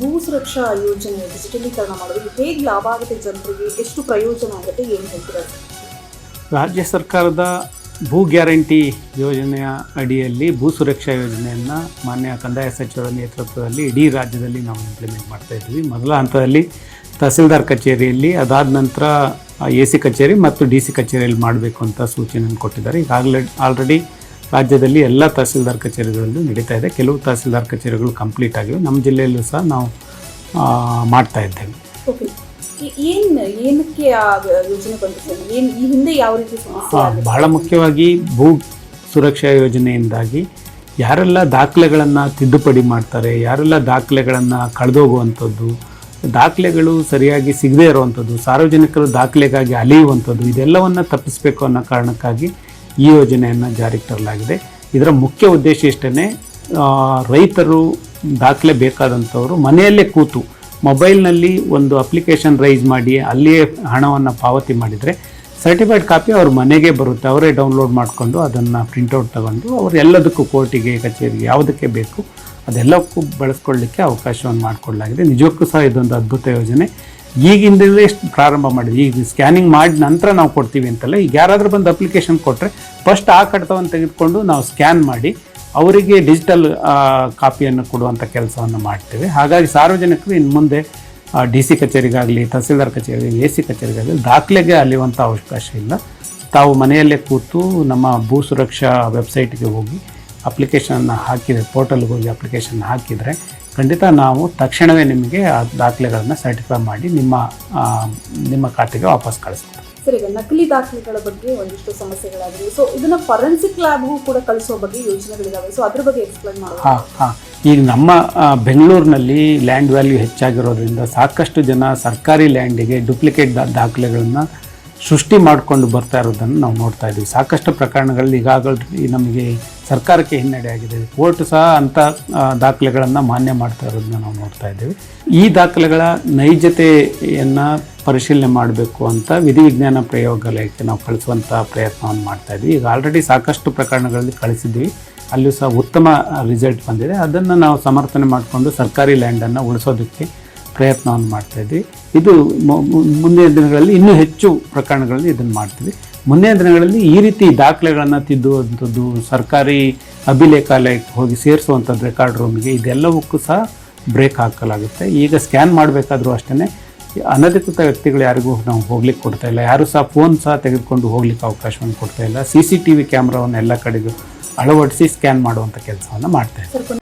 ಭೂ ಸುರಕ್ಷಾ ಯೋಜನೆ ಡಿಜಿಟಲೀಕರಣ ಮಾಡೋದು ಹೇಗೆ ಲಾಭ ಆಗುತ್ತೆ ಜನರಿಗೆ? ಎಷ್ಟು ಪ್ರಯೋಜನ ಆಗುತ್ತೆ? ಏನು ಹೇಳ್ತೀರಾ? ರಾಜ್ಯ ಸರ್ಕಾರದ ಭೂ ಗ್ಯಾರಂಟಿ ಯೋಜನೆಯ ಅಡಿಯಲ್ಲಿ ಭೂ ಸುರಕ್ಷಾ ಯೋಜನೆಯನ್ನು ಮಾನ್ಯ ಕಂದಾಯ ಸಚಿವರ ನೇತೃತ್ವದಲ್ಲಿ ಇಡೀ ರಾಜ್ಯದಲ್ಲಿ ನಾವು ಇಂಪ್ಲಿಮೆಂಟ್ ಮಾಡ್ತಾ ಇದ್ವಿ ಮೊದಲ ಹಂತದಲ್ಲಿ ತಹಸೀಲ್ದಾರ್ ಕಚೇರಿಯಲ್ಲಿ, ಅದಾದ ನಂತರ ಎ ಸಿ ಕಚೇರಿ ಮತ್ತು ಡಿ ಸಿ ಕಚೇರಿಯಲ್ಲಿ ಮಾಡಬೇಕು ಅಂತ ಸೂಚನೆಯನ್ನು ಕೊಟ್ಟಿದ್ದಾರೆ. ಈಗಾಗಲೇ ಆಲ್ರೆಡಿ ರಾಜ್ಯದಲ್ಲಿ ಎಲ್ಲ ತಹಸೀಲ್ದಾರ್ ಕಚೇರಿಗಳಲ್ಲೂ ನಡೀತಾ ಇದೆ. ಕೆಲವು ತಹಸೀಲ್ದಾರ್ ಕಚೇರಿಗಳು ಕಂಪ್ಲೀಟ್ ಆಗಿವೆ. ನಮ್ಮ ಜಿಲ್ಲೆಯಲ್ಲೂ ಸಹ ನಾವು ಮಾಡ್ತಾ ಇದ್ದೇವೆ. ಏನ್ ಏನಕ್ಕೆ ಯೋಜನೆ ಬಂತು ಏನು ಈ ಹಿಂದೆ ಯಾವ ರೀತಿ ಸಮಸ್ಯೆ ಆ, ಬಹಳ ಮುಖ್ಯವಾಗಿ ಭೂ ಸುರಕ್ಷಾ ಯೋಜನೆಯಿಂದಾಗಿ ಯಾರೆಲ್ಲ ದಾಖಲೆಗಳನ್ನು ತಿದ್ದುಪಡಿ ಮಾಡ್ತಾರೆ ಯಾರೆಲ್ಲ ದಾಖಲೆಗಳನ್ನು ಕಳೆದೋಗುವಂಥದ್ದು ದಾಖಲೆಗಳು ಸರಿಯಾಗಿ ಸಿಗದೇ ಇರುವಂಥದ್ದು ಸಾರ್ವಜನಿಕರು ದಾಖಲೆಗಾಗಿ ಅಲಿಯುವಂಥದ್ದು ಇದೆಲ್ಲವನ್ನು ತಪ್ಪಿಸಬೇಕು ಅನ್ನೋ ಕಾರಣಕ್ಕಾಗಿ ಈ ಯೋಜನೆಯನ್ನು ಜಾರಿಗೆ ತರಲಾಗಿದೆ. ಇದರ ಮುಖ್ಯ ಉದ್ದೇಶ ಇಷ್ಟೇ ರೈತರು ದಾಖಲೆ ಬೇಕಾದಂಥವರು ಮನೆಯಲ್ಲೇ ಕೂತು ಮೊಬೈಲ್ನಲ್ಲಿ ಒಂದು ಅಪ್ಲಿಕೇಶನ್ ರೈಸ್ ಮಾಡಿ ಅಲ್ಲಿಯೇ ಹಣವನ್ನು ಪಾವತಿ ಮಾಡಿದರೆ ಸರ್ಟಿಫೈಡ್ ಕಾಪಿ ಅವ್ರ ಮನೆಗೆ ಬರುತ್ತೆ. ಅವರೇ ಡೌನ್ಲೋಡ್ ಮಾಡಿಕೊಂಡು ಅದನ್ನು ಪ್ರಿಂಟೌಟ್ ತಗೊಂಡು ಅವ್ರು ಎಲ್ಲದಕ್ಕೂ ಕೋರ್ಟಿಗೆ, ಕಚೇರಿಗೆ ಯಾವುದಕ್ಕೆ ಬೇಕು ಅದೆಲ್ಲಕ್ಕೂ ಬಳಸ್ಕೊಳ್ಳಿಕ್ಕೆ ಅವಕಾಶವನ್ನು ಮಾಡಿಕೊಡಲಾಗಿದೆ. ನಿಜಕ್ಕೂ ಸಹ ಇದೊಂದು ಅದ್ಭುತ ಯೋಜನೆ. ಈಗಿಂದಲೇ ಪ್ರಾರಂಭ ಮಾಡಿದ್ವಿ. ಈಗ ಸ್ಕ್ಯಾನಿಂಗ್ ಮಾಡಿ ನಂತರ ನಾವು ಕೊಡ್ತೀವಿ ಅಂತಲ್ಲ, ಈಗ ಯಾರಾದರೂ ಬಂದು ಅಪ್ಲಿಕೇಶನ್ ಕೊಟ್ಟರೆ ಫಸ್ಟ್ ಆ ಕಡತವನ್ನು ತೆಗೆದುಕೊಂಡು ನಾವು ಸ್ಕ್ಯಾನ್ ಮಾಡಿ ಅವರಿಗೆ ಡಿಜಿಟಲ್ ಕಾಪಿಯನ್ನು ಕೊಡುವಂಥ ಕೆಲಸವನ್ನು ಮಾಡ್ತೇವೆ. ಹಾಗಾಗಿ ಸಾರ್ವಜನಿಕರು ಇನ್ನು ಮುಂದೆ ಡಿ ಸಿ ಕಚೇರಿಗಾಗಲಿ, ತಹಸೀಲ್ದಾರ್ ಕಚೇರಿ ಎ ಸಿ ಕಚೇರಿಗಾಗಲಿ ದಾಖಲೆಗೆ ಅಲಿಯುವಂಥ ಅವಕಾಶ ಇಲ್ಲ. ತಾವು ಮನೆಯಲ್ಲೇ ಕೂತು ನಮ್ಮ ಭೂ ಸುರಕ್ಷಾ ವೆಬ್ಸೈಟ್ಗೆ ಹೋಗಿ ಅಪ್ಲಿಕೇಶನನ್ನು ಹಾಕಿದರೆ ಪೋರ್ಟಲ್ಗೆ ಹೋಗಿ ಅಪ್ಲಿಕೇಶನ್ ಹಾಕಿದರೆ ಖಂಡಿತ ನಾವು ತಕ್ಷಣವೇ ನಿಮಗೆ ಆ ದಾಖಲೆಗಳನ್ನು ಸರ್ಟಿಫೈ ಮಾಡಿ ನಿಮ್ಮ ನಿಮ್ಮ ಖಾತೆಗೆ ವಾಪಸ್ ಕಳಿಸ್ತೀವಿ. ಸರ್ ಈಗ ನಕಲಿ ದಾಖಲೆಗಳ ಬಗ್ಗೆ ಒಂದಿಷ್ಟು ಸಮಸ್ಯೆಗಳಾಗಿವೆ. ಸೊ ಇದನ್ನ ಫೊರೆನ್ಸಿಕ್ ಲ್ಯಾಬ್ಗೂ ಕೂಡ ಕಳಿಸೋ ಬಗ್ಗೆ ಯೋಜನೆಗಳಿದಾವೆ ಸೊ ಅದ್ರ ಬಗ್ಗೆ ಎಕ್ಸ್ಪ್ಲೈನ್ ಮಾಡೋದು ಹಾಂ ಹಾಂ. ಈಗ ನಮ್ಮ ಬೆಂಗಳೂರಿನಲ್ಲಿ ಲ್ಯಾಂಡ್ ವ್ಯಾಲ್ಯೂ ಹೆಚ್ಚಾಗಿರೋದ್ರಿಂದ ಸಾಕಷ್ಟು ಜನ ಸರ್ಕಾರಿ ಲ್ಯಾಂಡಿಗೆ ಡುಪ್ಲಿಕೇಟ್ ದಾಖಲೆಗಳನ್ನು ಸೃಷ್ಟಿ ಮಾಡಿಕೊಂಡು ಬರ್ತಾ ಇರೋದನ್ನು ನಾವು ನೋಡ್ತಾ ಇದ್ದೀವಿ. ಸಾಕಷ್ಟು ಪ್ರಕರಣಗಳಲ್ಲಿ ಈಗಾಗಲೇ ನಮಗೆ ಸರ್ಕಾರಕ್ಕೆ ಹಿನ್ನಡೆ ಆಗಿದೆ. ಕೋರ್ಟ್ ಸಹ ಅಂಥ ದಾಖಲೆಗಳನ್ನು ಮಾನ್ಯ ಮಾಡ್ತಾ ಇರೋದನ್ನ ನಾವು ನೋಡ್ತಾ ಇದ್ದೀವಿ. ಈ ದಾಖಲೆಗಳ ನೈಜತೆಯನ್ನು ಪರಿಶೀಲನೆ ಮಾಡಬೇಕು ಅಂತ ವಿಧಿವಿಜ್ಞಾನ ಪ್ರಯೋಗಾಲಯಕ್ಕೆ ನಾವು ಕಳಿಸುವಂಥ ಪ್ರಯತ್ನವನ್ನು ಮಾಡ್ತಾ ಇದ್ದೀವಿ. ಈಗ ಆಲ್ರೆಡಿ ಸಾಕಷ್ಟು ಪ್ರಕರಣಗಳಲ್ಲಿ ಕಳಿಸಿದ್ವಿ ಅಲ್ಲಿಯೂ ಸಹ ಉತ್ತಮ ರಿಸಲ್ಟ್ ಬಂದಿದೆ. ಅದನ್ನು ನಾವು ಸಮರ್ಥನೆ ಮಾಡಿಕೊಂಡು ಸರ್ಕಾರಿ ಲ್ಯಾಂಡನ್ನು ಉಳಿಸೋದಕ್ಕೆ ಪ್ರಯತ್ನವನ್ನು ಮಾಡ್ತಾ ಇದ್ವಿ. ಇದು ಮುಂದಿನ ದಿನಗಳಲ್ಲಿ ಇನ್ನೂ ಹೆಚ್ಚು ಪ್ರಕರಣಗಳಲ್ಲಿ ಇದನ್ನು ಮಾಡ್ತೀವಿ. ಮುಂದಿನ ದಿನಗಳಲ್ಲಿ ಈ ರೀತಿ ದಾಖಲೆಗಳನ್ನು ತಿದ್ದುವಂಥದ್ದು, ಸರ್ಕಾರಿ ಅಭಿಲೇಖಾಲಯಕ್ಕೆ ಹೋಗಿ ಸೇರಿಸುವಂಥದ್ದು ರೆಕಾರ್ಡ್ ರೂಮಿಗೆ ಇದೆಲ್ಲವಕ್ಕೂ ಸಹ ಬ್ರೇಕ್ ಹಾಕಲಾಗುತ್ತೆ. ಈಗ ಸ್ಕ್ಯಾನ್ ಮಾಡಬೇಕಾದ್ರೂ ಅಷ್ಟೇ ಅನಧಿಕೃತ ವ್ಯಕ್ತಿಗಳು ಯಾರಿಗೂ ನಾವು ಹೋಗ್ಲಿಕ್ಕೆ ಕೊಡ್ತಾ ಇಲ್ಲ. ಯಾರು ಸಹ ಫೋನ್ ಸಹ ತೆಗೆದುಕೊಂಡು ಹೋಗ್ಲಿಕ್ಕೆ ಅವಕಾಶವನ್ನು ಕೊಡ್ತಾ ಇಲ್ಲ. ಸಿ ಸಿ ಟಿ ವಿ ಕ್ಯಾಮ್ರಾವನ್ನು ಎಲ್ಲ ಕಡೆಗೂ ಅಳವಡಿಸಿ ಸ್ಕ್ಯಾನ್ ಮಾಡುವಂಥ ಕೆಲಸವನ್ನು ಮಾಡ್ತಾ ಇದ್ದೀವಿ. ಸರ್